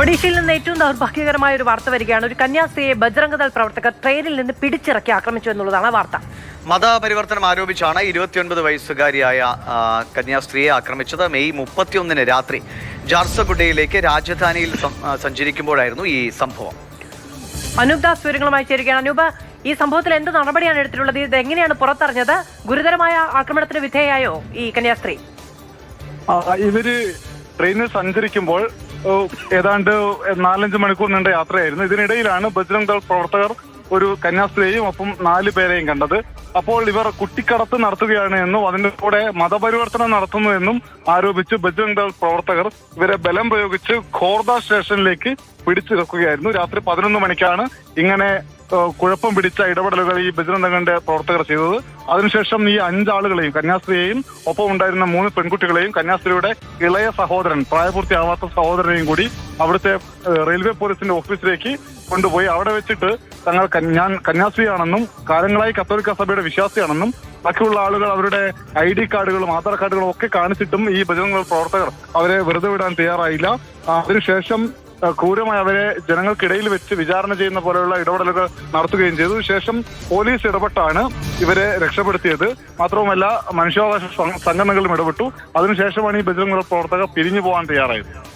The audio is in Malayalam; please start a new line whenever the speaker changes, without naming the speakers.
ഒഡീഷയിൽ നിന്ന് ഏറ്റവും ദൗർഭാഗ്യകരമായ ഒരു വാർത്ത വരികയാണ്. ഒരു കന്യാസ്ത്രീയെ ബജ്രംഗദൾ പ്രവർത്തകർ ട്രെയിനിൽ നിന്ന് പിടിച്ചിറക്കി ആക്രമിച്ചു എന്നുള്ളതാണ് വാർത്ത.
മതപരിവർത്തനം ആരോപിച്ചാണ് ഇരുപത്തിയൊൻപത് വയസ്സുകാരിയായ കന്യാസ്ത്രീയെ ആക്രമിച്ചത്. മെയ് മുപ്പത്തിയൊന്നിന് രാത്രി ജാർസഗുഡയിലേക്ക് രാജധാനിയിൽ സഞ്ചരിക്കുമ്പോഴായിരുന്നു ഈ സംഭവം.
അനൂപ് ദാസ് വിവരങ്ങളുമായി ചേരുകയാണ്. അനൂപ് ഈ സംഭവത്തിൽ എന്ത് നടപടിയാണ് എടുത്തിട്ടുള്ളത്? ഇത് എങ്ങനെയാണ് പുറത്തറിഞ്ഞത്? ഗുരുതരമായ ആക്രമണത്തിന് വിധേയായോ ഈ കന്യാസ്ത്രീ?
ഇവർ ട്രെയിനിൽ സഞ്ചരിക്കുമ്പോൾ ഏതാണ്ട് നാലഞ്ച് മണിക്കൂർ നീണ്ട യാത്രയായിരുന്നു. ഇതിനിടയിലാണ് ബജ്രംഗ് ദൾ പ്രവർത്തകർ ഒരു കന്യാസ്ത്രീയെയും ഒപ്പം നാല് പേരെയും കണ്ടത്. അപ്പോൾ ഇവർ കുട്ടിക്കടത്ത് നടത്തുകയാണ് എന്നും അതിന്റെ കൂടെ മതപരിവർത്തനം നടത്തുന്നു എന്നും ആരോപിച്ച് ബജ്രംഗ് ദൾ പ്രവർത്തകർ ഇവരെ ബലം പ്രയോഗിച്ച് ഖോർദ സ്റ്റേഷനിലേക്ക് പിടിച്ചിറക്കുകയായിരുന്നു. രാത്രി പതിനൊന്ന് മണിക്കാണ് ഇങ്ങനെ കുഴപ്പം പിടിച്ച ഇടപെടലുകൾ ഈ ബജരംഗങ്ങളുടെ പ്രവർത്തകർ ചെയ്തത്. അതിനുശേഷം ഈ അഞ്ചാളുകളെയും കന്യാസ്ത്രീയെയും ഒപ്പം ഉണ്ടായിരുന്ന മൂന്ന് പെൺകുട്ടികളെയും കന്യാസ്ത്രീയുടെ ഇളയ സഹോദരൻ പ്രായപൂർത്തിയാവാത്ത സഹോദരനെയും കൂടി അവിടുത്തെ റെയിൽവേ പോലീസിന്റെ ഓഫീസിലേക്ക് കൊണ്ടുപോയി. അവിടെ വെച്ചിട്ട് തങ്ങൾ ഞാൻ കന്യാസ്ത്രീയാണെന്നും കാലങ്ങളായി കത്തോലിക്ക സഭയുടെ വിശ്വാസിയാണെന്നും ബാക്കിയുള്ള ആളുകൾ അവരുടെ ഐ ഡി കാർഡുകളും ആധാർ കാർഡുകളും ഒക്കെ കാണിച്ചിട്ടും ഈ ബജരംഗ പ്രവർത്തകർ അവരെ വെറുതെ വിടാൻ തയ്യാറായില്ല. അതിനുശേഷം ക്രൂരമായി അവരെ ജനങ്ങൾക്കിടയിൽ വെച്ച് വിചാരണ ചെയ്യുന്ന പോലെയുള്ള ഇടപെടലുകൾ നടത്തുകയും ചെയ്തു. ശേഷം പോലീസ് ഇടപെട്ടാണ് ഇവരെ രക്ഷപ്പെടുത്തിയത്. മാത്രവുമല്ല മനുഷ്യാവകാശ സംഘടനകളും ഇടപെട്ടു. അതിനുശേഷമാണ് ഈ ബജരംഗ പ്രവർത്തകർ പിരിഞ്ഞു പോകാൻ തയ്യാറായത്.